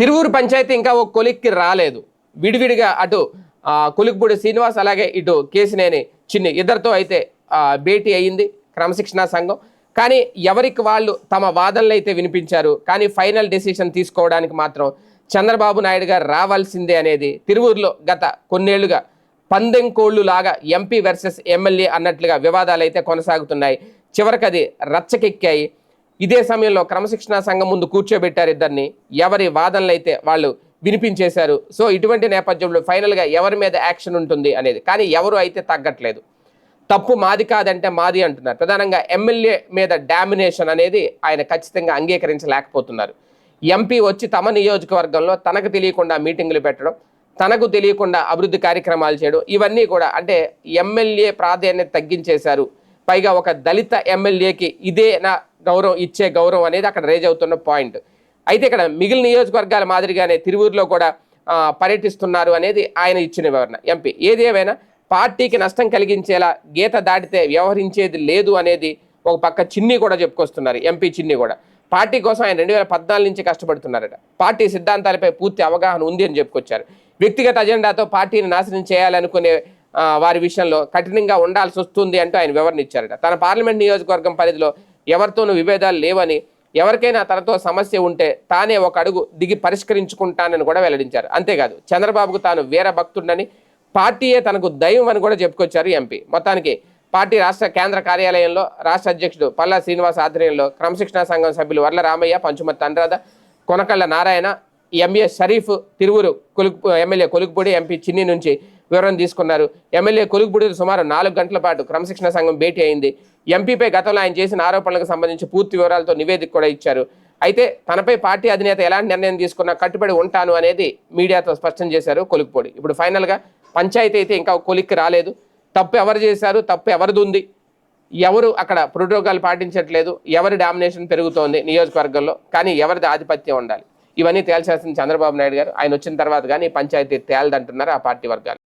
తిరువూరు పంచాయతీ ఇంకా ఒక కొలిక్కి రాలేదు. విడివిడిగా అటు కొలిక్పూడి శ్రీనివాస్ అలాగే ఇటు కేసినేని చిన్ని ఇద్దరితో అయితే భేటీ అయ్యింది క్రమశిక్షణా సంఘం. కానీ ఎవరికి వాళ్ళు తమ వాదనలు అయితే వినిపించారు కానీ ఫైనల్ డెసిషన్ తీసుకోవడానికి మాత్రం చంద్రబాబు నాయుడు గారు రావాల్సిందే అనేది తిరువూరులో గత కొన్నేళ్ళుగా పందెం కోళ్ళు లాగా ఎంపీ వర్సెస్ ఎమ్మెల్యే అన్నట్లుగా వివాదాలు అయితే కొనసాగుతున్నాయి. చివరికి అది రచ్చకెక్కాయి. ఇదే సమయంలో క్రమశిక్షణా సంఘం ముందు కూర్చోబెట్టారు ఇద్దరిని. ఎవరి వాదనలు అయితే వాళ్ళు వినిపించేశారు. సో ఇటువంటి నేపథ్యంలో ఫైనల్గా ఎవరి మీద యాక్షన్ ఉంటుంది అనేది. కానీ ఎవరు అయితే తగ్గట్లేదు. తప్పు మాది కాదంటే మాది అంటున్నారు. ప్రధానంగా ఎమ్మెల్యే మీద డామినేషన్ అనేది ఆయన ఖచ్చితంగా అంగీకరించలేకపోతున్నారు. ఎంపీ వచ్చి తమ నియోజకవర్గంలో తనకు తెలియకుండా మీటింగులు పెట్టడం తనకు తెలియకుండా అభివృద్ధి కార్యక్రమాలు చేయడం ఇవన్నీ కూడా అంటే ఎమ్మెల్యే ప్రాధాన్యత తగ్గించేశారు. పైగా ఒక దళిత ఎమ్మెల్యేకి ఇదే నా గౌరవం ఇచ్చే గౌరవం అనేది అక్కడ రేజ్ అవుతున్న పాయింట్ అయితే ఇక్కడ మిగిలిన నియోజకవర్గాల మాదిరిగానే తిరువూరులో కూడా పర్యటిస్తున్నారు అనేది ఆయన ఇచ్చిన వివరణ. ఎంపీ ఏది ఏమైనా పార్టీకి నష్టం కలిగించేలా గీత దాటితే వ్యవహరించేది లేదు అనేది ఒక పక్క చిన్ని కూడా చెప్పుకొస్తున్నారు. ఎంపీ చిన్ని కూడా. పార్టీ కోసం ఆయన రెండు వేల పద్నాలుగు నుంచి కష్టపడుతున్నారట. పార్టీ సిద్ధాంతాలపై పూర్తి అవగాహన ఉంది అని చెప్పుకొచ్చారు. వ్యక్తిగత అజెండాతో పార్టీని నాశనం చేయాలనుకునే వారి విషయంలో కఠినంగా ఉండాల్సి వస్తుంది అంటూ ఆయన వివరణ ఇచ్చారట. తన పార్లమెంట్ నియోజకవర్గం పరిధిలో ఎవరితోనూ విభేదాలు లేవని ఎవరికైనా తనతో సమస్య ఉంటే తానే ఒక అడుగు దిగి పరిష్కరించుకుంటానని కూడా వెల్లడించారు. అంతేకాదు చంద్రబాబుకు తాను వీర భక్తుడని పార్టీయే తనకు దైవం అని కూడా చెప్పుకొచ్చారు ఎంపీ. మొత్తానికి పార్టీ రాష్ట్ర కేంద్ర కార్యాలయంలో రాష్ట్ర అధ్యక్షుడు పల్లా శ్రీనివాస్ ఆధ్వర్యంలో క్రమశిక్షణా సంఘం సభ్యులు వర్ల రామయ్య పంచుమతి అనురాధ కొనకళ్ళ నారాయణ ఎంఏ షరీఫ్ తిరువురు కొలుకు ఎమ్మెల్యే కొలుకుపూడి ఎంపీ చిన్ని నుంచి వివరణ తీసుకున్నారు. ఎమ్మెల్యే కొలుకుపూడి సుమారు నాలుగు గంటల పాటు క్రమశిక్షణ సంఘం భేటీ అయింది. ఎంపీపై గతంలో ఆయన చేసిన ఆరోపణలకు సంబంధించి పూర్తి వివరాలతో నివేదిక కూడా ఇచ్చారు. అయితే తనపై పార్టీ అధినేత ఎలాంటి నిర్ణయం తీసుకున్నా కట్టుబడి ఉంటాను అనేది మీడియాతో స్పష్టం చేశారు కొలుకుపూడి. ఇప్పుడు ఫైనల్గా పంచాయతీ అయితే ఇంకా కొలిక్కి రాలేదు. తప్పు ఎవరు చేశారు? తప్పు ఎవరిది ఉంది? ఎవరు అక్కడ ప్రోటోకాల్ పాటించట్లేదు? ఎవరి డామినేషన్ పెరుగుతోంది నియోజకవర్గంలో? కానీ ఎవరిది ఆధిపత్యం ఉండాలి? ఇవన్నీ తేల్చాల్సిన చంద్రబాబు నాయుడు గారు. ఆయన వచ్చిన తర్వాత కానీ పంచాయతీ తేలదంటున్నారు ఆ పార్టీ వర్గాలు.